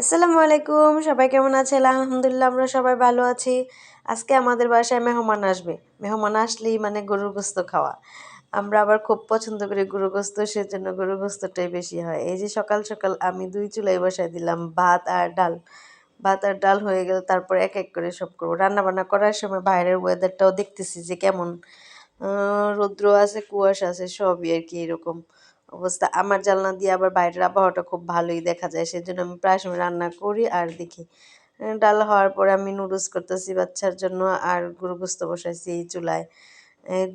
আসসালামু আলাইকুম, সবাই কেমন আছেন? আলহামদুলিল্লাহ আমরা সবাই ভালো আছি। আজকে আমাদের বাসায় মেহমান আসবে। মেহমান আসলেই মানে গরুর গোস্ত খাওয়া। আমরা আবার খুব পছন্দ করি গরু গোস্ত, সেজন্য গরু গোস্তটাই বেশি হয়। এই যে সকাল সকাল আমি দুই চুলাই বসাই দিলাম, ভাত আর ডাল। ভাত আর ডাল হয়ে গেল তারপর এক এক করে সব করব। রান্নাবান্না করার সময় বাইরের ওয়েদারটাও দেখতেছি যে কেমন। রৌদ্র আছে, কুয়াশা আছে, সবই আর কি এরকম। অবস্থা। আমার জানলা দিয়ে আবার বাইরের আবহাওয়াটা খুব ভালোই দেখা যায়, সেজন্য আমি প্রায় সময় রান্না করি আর দেখি। ডাল হওয়ার পরে আমি নুডলস করতেছি বাচ্চার জন্য আর গরু গোস্ত বসাইছি এই চুলায়।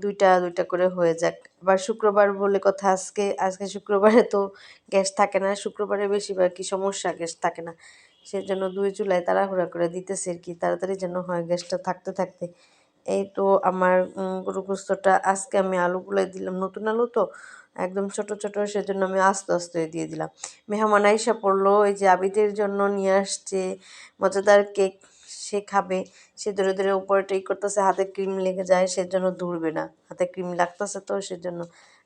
দুইটা দুইটা করে হয়ে যাক। আবার শুক্রবার বলে কথা আজকে আজকে শুক্রবারে তো গ্যাস থাকে না, শুক্রবারে বেশিরভাগ কি সমস্যা, গ্যাস থাকে না। সেজন্য দুই চুলায় তাড়াহুড়া করে দিতেছে আর কি, তাড়াতাড়ি যেন হয় গ্যাসটা থাকতে থাকতে। এই তো আমার গরু গোস্তটা আজকে আমি আলুগুলো দিলাম, নতুন আলু তো, একদম ছোট ছোট, সেজন্য আমি আস্তে আস্তে দিয়ে দিলাম। মেহমান আইসা পড়ল, এই যে আবিদের জন্য নিয়ে আসছে, মজাদার কেক সে খাবে, সে ধরে ধরে উপরে ই করতেছে, হাতে ক্রিম লেগে যায়, সেজন্য ধরবে না, হাতে ক্রিম লাগতেছে তো, সেজন্য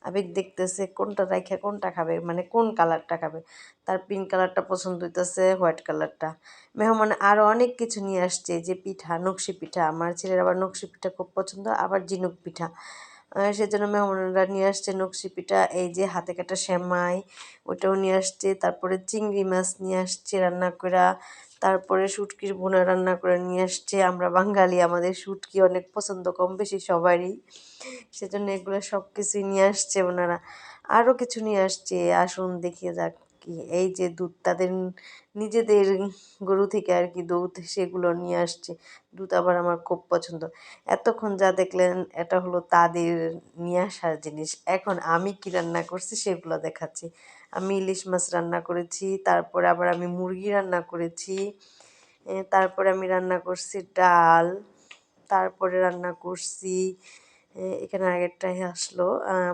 আবির দেখতেছে, কোনটা রাইখা কোনটা খাবে মানে কোন কালারটা খাবে। তার পিঙ্ক কালারটা পছন্দ হইতেছে হোয়াইট কালারটা। মেহমান আরও অনেক কিছু নিয়ে আসছে যে পিঠা, নকশি পিঠা। আমার ছেলের আবার নকশি পিঠা খুব পছন্দ, আবার ঝিনুক পিঠা। সেজন্য মেহমানরা নিয়ে আসছে নকশি পিঠা, এই যে হাতে কাটা শ্যামাই ওটাও নিয়ে আসছে। তারপরে চিংড়ি মাছ নিয়ে আসছে রান্না করা তারপরে শুটকির বোনা রান্না করে নিয়ে আসছে। আমরা বাঙালি, আমাদের শুটকি অনেক পছন্দ, কম বেশি সবারই। সেজন্য এগুলো সব কিছুই নিয়ে আসছে ওনারা। আরও কিছু নিয়ে আসছে, আসুন, দেখিয়ে যাক। কি, এই যে দুধ তাদের নিজেদের গরু থেকে আর কি দুধ সেগুলো নিয়ে আসছে। দুধ আবার আমার খুব পছন্দ। এতক্ষণ যা দেখলেন, এটা হলো তাদের নিয়ে আসার জিনিস। এখন আমি কি রান্না করছি সেগুলো দেখাচ্ছি। আমি ইলিশ মাছ রান্না করেছি, তারপরে আবার আমি মুরগি রান্না করেছি তারপরে আমি রান্না করছি ডাল, তারপরে রান্না করছি এখানে আগেরটাই আসলো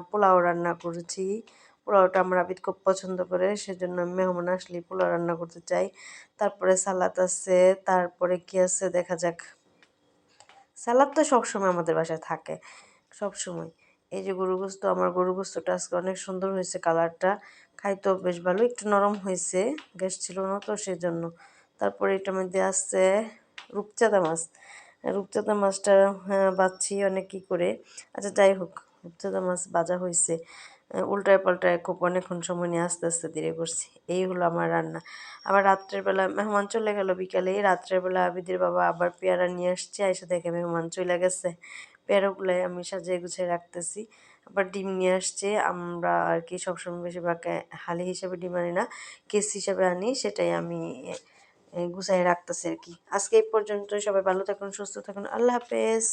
পোলাও রান্না করেছি পোলাওটা আমার আবিদ খুব পছন্দ করে, সেজন্য আমি মেহমান আসলেই পোলাও রান্না করতে চাই। তারপরে সালাদ আছে, তারপরে কি আছে দেখা যাক। সালাদ তো সবসময় আমাদের বাসায় থাকে সব সময় এই যে গরু গোস্ত, আমার গরু গোস্তটা আজকে অনেক সুন্দর হয়েছে কালারটা, খাইতেও বেশ ভালো, একটু নরম হয়েছে, গ্যাস ছিল না তো সেজন্য। তারপরে এটার মধ্যে আসছে রূপচাঁদা মাছ, রূপচাঁদা মাছটা হ্যাঁ বাচ্ছি অনেক কী করে। আচ্ছা যাই হোক, রূপচাঁদা মাছ বাজা হয়েছে। উল্টায় পাল্টায় খুব অনেকক্ষণ সময় নিয়ে আস্তে আস্তে ধীরে করছি। এই হলো আমার রান্না। আবার রাত্রের বেলা মেহমান চলে গেল বিকালে। রাত্রের বেলা আবিদের বাবা আবার পেয়ারা নিয়ে আসছে। এসে দেখে মেহমান চলে গেছে। পেয়ারাগুলাই আমি সাজিয়ে গুছিয়ে রাখতেছি। আবার ডিম নিয়ে আসছে। আমরা আর কি সবসময় বেশিরভাগ হালি হিসেবে ডিম আনি না, কেস হিসেবে আনি। সেটাই আমি গুছাই রাখতেছি আর কি। আজকে এই পর্যন্ত সবাই ভালো থাকুন, সুস্থ থাকুন। আল্লাহ হাফেজ।